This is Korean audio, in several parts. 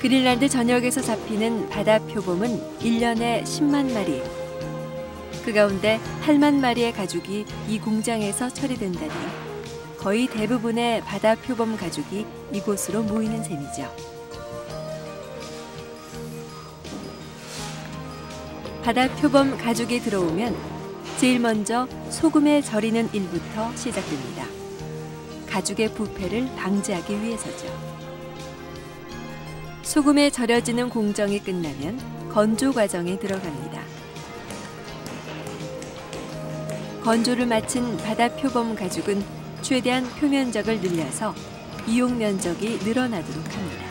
그린란드 전역에서 잡히는 바다 표범은 1년에 10만 마리. 그 가운데 8만 마리의 가죽이 이 공장에서 처리된다니 거의 대부분의 바다 표범 가죽이 이곳으로 모이는 셈이죠. 바다 표범 가죽이 들어오면 제일 먼저 소금에 절이는 일부터 시작됩니다. 가죽의 부패를 방지하기 위해서죠. 소금에 절여지는 공정이 끝나면 건조 과정에 들어갑니다. 건조를 마친 바다 표범 가죽은 최대한 표면적을 늘려서 이용 면적이 늘어나도록 합니다.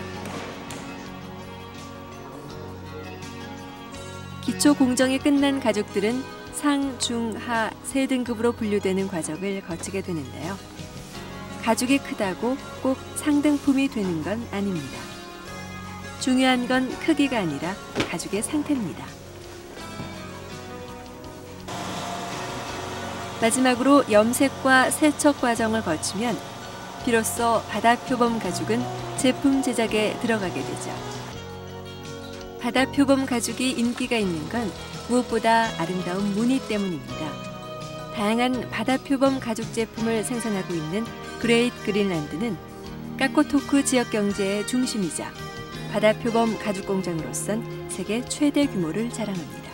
기초 공정이 끝난 가죽들은 상, 중, 하 세 등급으로 분류되는 과정을 거치게 되는데요. 가죽이 크다고 꼭 상등품이 되는 건 아닙니다. 중요한 건 크기가 아니라 가죽의 상태입니다. 마지막으로 염색과 세척 과정을 거치면 비로소 바다 표범 가죽은 제품 제작에 들어가게 되죠. 바다 표범 가죽이 인기가 있는 건 무엇보다 아름다운 무늬 때문입니다. 다양한 바다 표범 가죽 제품을 생산하고 있는 그레이트 그린란드는 까코토쿠 지역 경제의 중심이자 바다 표범 가죽 공장으로선 세계 최대 규모를 자랑합니다.